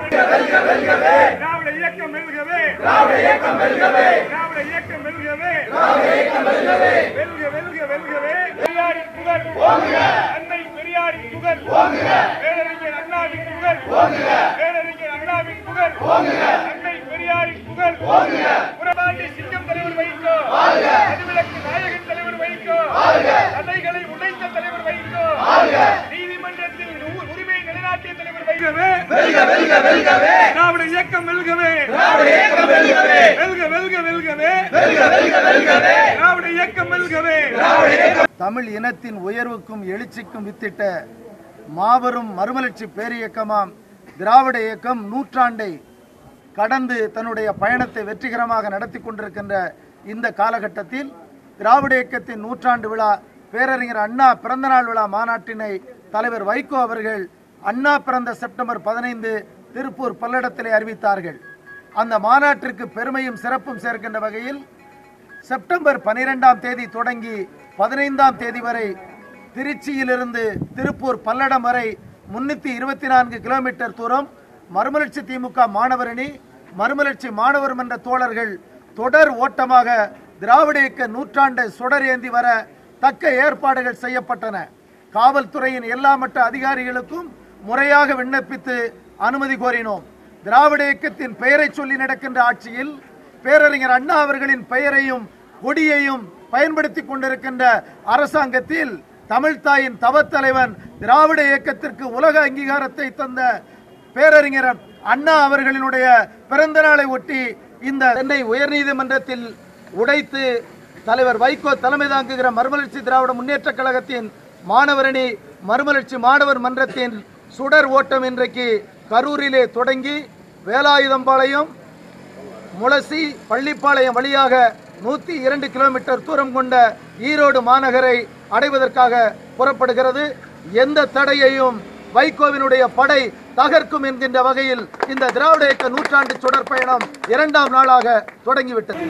திராவிட இயக்கம் வெல்கவே திராவிட இயக்கம் வெல்கவே திராவிட இயக்கம் வெல்கவே திராவிட இயக்கம் வெல்கவே வெல்க வெல்க வெல்கவே பெரியாரின் புகழ் ஓங்குக அன்னை பெரியாரின் புகழ். ஓங்குக அண்ணாவின் புகழ். பேரறிஞர் அண்ணாவின் புகழ். அன்னை பெரியாரின் புகழ். சிங்கம் தலைவர் வைக்கோ நாயகன் தலைவர் வைக்கோ உடைத்த தலைவர் வைக்கோ நீதிமன்றத்தில் நிலைநாட்டிய தலைவர் திராவிட இயக்கம் வெல்க வெல்கவே. வெல்க வெல்க வெல்கவே. திராவிட இயக்கம் வெல்கவே. தமிழ் இனத்தின் உயர்வுக்கும் எழுச்சிக்கும் வித்திட்ட மாபெரும் மறுமலர்ச்சி பேரியக்கமாம். திராவிட இயக்கம் நூற்றாண்டை கடந்து தன்னுடைய பயணத்தை வெற்றிகரமாக நடத்தி கொண்டிருக்கின்ற இந்த காலகட்டத்தில் திராவிட இயக்கத்தின் நூற்றாண்டு விழா பேரறிஞர் அண்ணா பிறந்தநாள் விழா மாநாட்டினை தலைவர் வைகோ அவர்கள் அண்ணா பிறந்த செப்டம்பர் பதினைந்து திருப்பூர் பல்லடத்திலே அறிவித்தார்கள். அந்த மாநாட்டிற்கு பெருமையும் சிறப்பும் சேர்க்கின்ற வகையில் செப்டம்பர் பனிரெண்டாம் தேதி தொடங்கி பதினைந்தாம் தேதி வரை திருச்சியிலிருந்து திருப்பூர் பல்லடம் வரை முன்னூத்தி இருபத்தி நான்கு கிலோமீட்டர் தூரம். மறுமலர்ச்சி திமுக மாணவரணி மறுமலர்ச்சி மாணவர் மன்ற தோழர்கள் தொடர் ஓட்டமாக திராவிட இயக்க நூற்றாண்டு சுடர் ஏந்தி வர தக்க ஏற்பாடுகள் செய்யப்பட்டன. காவல்துறையின் எல்லா மட்ட அதிகாரிகளுக்கும் முறையாக விண்ணப்பித்து அனுமதி கோரினோம். திராவிட இயக்கத்தின் பெயரை சொல்லி நடக்கின்ற ஆட்சியில் பேரறிஞர் அண்ணா அவர்களின் பெயரையும் கொடியையும் பயன்படுத்தி கொண்டிருக்கின்ற அரசாங்கத்தில் தமிழ்தாயின் தவத்தலைவன் திராவிட இயக்கத்திற்கு உலக அங்கீகாரத்தை தந்த பேரறிஞர் அண்ணா அவர்களினுடைய பிறந்த நாளை ஒட்டி இந்த சென்னை உயர்நீதிமன்றத்தில் உடைத்து தலைவர் வைகோ தலைமை தாங்குகிற மறுமலர்ச்சி திராவிட முன்னேற்ற கழகத்தின் மாணவரணி மறுமலர்ச்சி மாணவர் மன்றத்தின் சுடர் ஓட்டம் இன்றைக்கு கரூரிலே தொடங்கி வேலாயுதம்பாளையம் முளசி பள்ளிப்பாளையம் வழியாக நூத்தி இரண்டு கிலோமீட்டர் தூரம் கொண்ட ஈரோடு மாநகரை அடைவதற்காக புறப்படுகிறது. எந்த தடையையும் வைகோவினுடைய படை தகர்க்கும் என்கின்ற வகையில் இந்த திராவிட இயக்க நூற்றாண்டு சுடர் பயணம் இரண்டாம் நாளாக தொடங்கிவிட்டது.